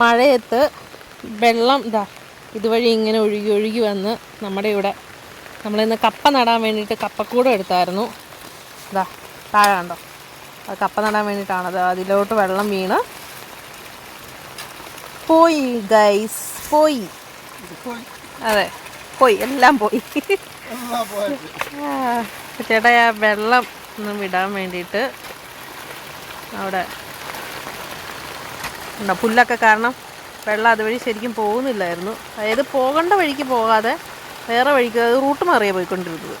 മഴയത്ത് വെള്ളം ഇതാ ഇതുവഴി ഇങ്ങനെ ഒഴുകി ഒഴുകി വന്ന് നമ്മുടെ ഇവിടെ നമ്മളിന്ന് കപ്പ നടാൻ വേണ്ടിയിട്ട് കപ്പക്കൂടം എടുത്തായിരുന്നു. ഇതാ താഴെ കണ്ടോ? അത് കപ്പ നടാൻ വേണ്ടിയിട്ടാണത് അതിലോട്ട് വെള്ളം വീണ്. പോയി ഗൈസ് പോയി. അതെ പോയി. എല്ലാം പോയി. ചേട്ടാ വെള്ളം ഒന്നും വിടാൻ വേണ്ടിയിട്ട് അവിടെ ഉണ്ടോ പുല്ലൊക്കെ കാരണം വെള്ളം അതുവഴി ശരിക്കും പോകുന്നില്ലായിരുന്നു. അതായത് പോകേണ്ട വഴിക്ക് പോകാതെ വേറെ വഴിക്ക് അത് റൂട്ട് മാറിയാ പോയിക്കൊണ്ടിരുന്നത്.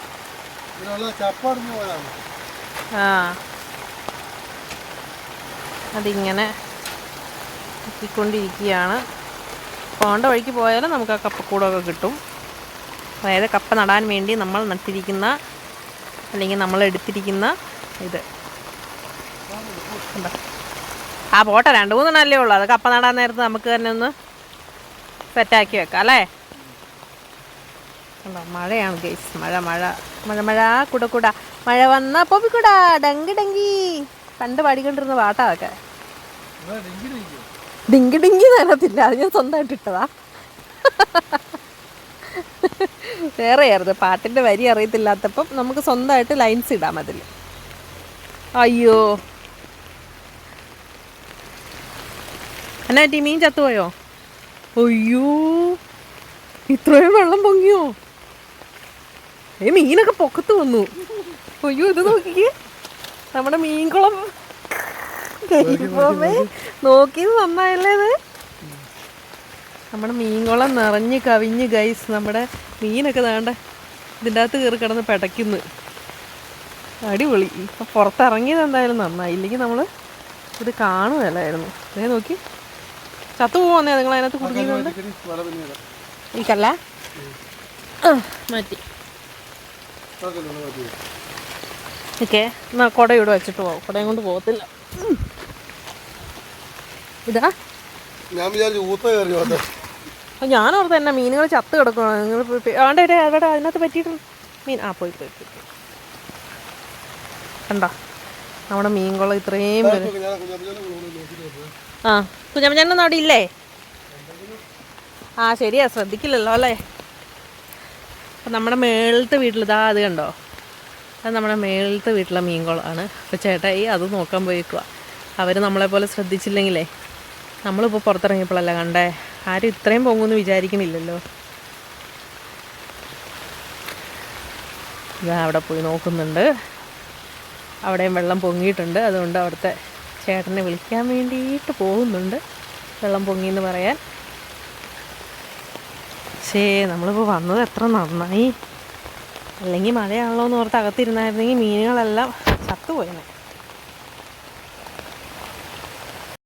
ആ. അതിങ്ങനെ എത്തിക്കൊണ്ടിരിക്കുകയാണ്. പോകേണ്ട വഴിക്ക് പോയാലും നമുക്ക് ആ കപ്പക്കൂടമൊക്കെ കിട്ടും. അതായത് കപ്പ നടാൻ വേണ്ടി നമ്മൾ നട്ടിരിക്കുന്ന അല്ലെങ്കിൽ നമ്മൾ എടുത്തിരിക്കുന്ന ഇത്. കണ്ടോ? ആ പോട്ടെ രണ്ട് മൂന്നെണ്ണല്ലേ ഉള്ളൂ. അത് കപ്പ നടാൻ നേരത്ത് നമുക്ക് തന്നെ ഒന്ന് സെറ്റാക്കി വെക്കാം അല്ലേ? മഴയാണ് ഗൈസ് മഴ മഴ മഴ മഴ കുട കുട. മഴ വന്ന പൊപ്പിക്കുട ഡങ്കി ഡങ്കി. പണ്ട് പാടിക്കൊണ്ടിരുന്ന പാട്ടാ അതൊക്കെ. ഡിങ്കി ഡിങ്കി തരത്തില്ല അത് ഞാൻ സ്വന്തമായിട്ട് ഇട്ടതാ. വേറെ ആയിരുന്നു. പാട്ടിന്റെ വരി അറിയത്തില്ലാത്തപ്പം നമുക്ക് സ്വന്തമായിട്ട് ലൈൻസ് ഇടാം അതിൽ അയ്യോ. എന്നാ പറ്റി മീൻ ചത്തുപോയോ? അയ്യോ ഇത്രയും വെള്ളം പൊങ്ങിയോ? ഏ മീനൊക്കെ പൊക്കത്ത് വന്നു. അയ്യോ ഇത് നോക്കിക്കേ. നമ്മുടെ മീൻകുളം. നോക്കിയത് നന്നായല്ലേ ഇത്? നമ്മുടെ മീൻകുളം നിറഞ്ഞ് കവിഞ്ഞ് ഗൈസ് നമ്മുടെ മീനൊക്കെ വേണ്ട ഇതിന്റെ അകത്ത് കയറി കിടന്ന് പിടയ്ക്കുന്നു. അടിപൊളി. ഇപ്പം പുറത്തിറങ്ങിയത് എന്തായാലും നന്നായി. ഇല്ലെങ്കിൽ നമ്മൾ ഇത് കാണുകയല്ലായിരുന്നു. അതേ നോക്കി. ചത്തു പോകുന്നേ നിങ്ങൾ അതിനകത്ത് കുടുങ്ങിയതുകൊണ്ട് എനിക്കല്ല മാറ്റി. ഓക്കെ എന്നാ കുട ഇവിടെ വെച്ചിട്ട് പോകും കുടയും കൊണ്ട് പോകത്തില്ല. ഇതാ. ഞാൻ വിചാരിച്ചു ഊത്ത കയറി ഞാൻ ഓർത്ത് തന്നെ മീനുകൾ ചത്ത് കിടക്കണം നിങ്ങൾ ആണ്ട് അവിടെ അതിനകത്ത് പറ്റിയിട്ടുണ്ട് മീൻ. ആ പോയി പോയി പോയി. കണ്ടോ? നമ്മുടെ മീൻകുളം ഇത്രയും ആ കുഞ്ഞമ്മഞ്ഞാനൊന്നും അവിടെ ഇല്ലേ? ആ ശരിയാ ശ്രദ്ധിക്കില്ലല്ലോ അല്ലേ? അപ്പം നമ്മുടെ മേളത്തെ വീട്ടിൽ ഇതാ അത് കണ്ടോ? അത് നമ്മുടെ മേളത്തെ വീട്ടിലെ മീൻകുളമാണ് അപ്പോൾ ചേട്ടായി അത് നോക്കാൻ പോയിക്കുക അവർ നമ്മളെ പോലെ ശ്രദ്ധിച്ചില്ലെങ്കിലേ നമ്മളിപ്പോൾ പുറത്തിറങ്ങിയപ്പോഴല്ല കണ്ടേ? ആരും ഇത്രയും പൊങ്ങുമെന്ന് വിചാരിക്കണില്ലല്ലോ. ഇതാ അവിടെ പോയി നോക്കുന്നുണ്ട്. അവിടെയും വെള്ളം പൊങ്ങിയിട്ടുണ്ട്. അതുകൊണ്ട് അവിടുത്തെ ചേട്ടനെ വിളിക്കാൻ വേണ്ടിയിട്ട് പോകുന്നുണ്ട്. വെള്ളം പൊങ്ങി എന്ന് പറയാൻ. ശേ നമ്മളിപ്പോൾ വന്നത് എത്ര നന്നായി. അല്ലെങ്കിൽ മഴയാണല്ലോ എന്ന് ഓർത്ത് അകത്തിരുന്നായിരുന്നെങ്കിൽ മീനുകളെല്ലാം ചത്തുപോയേനെ.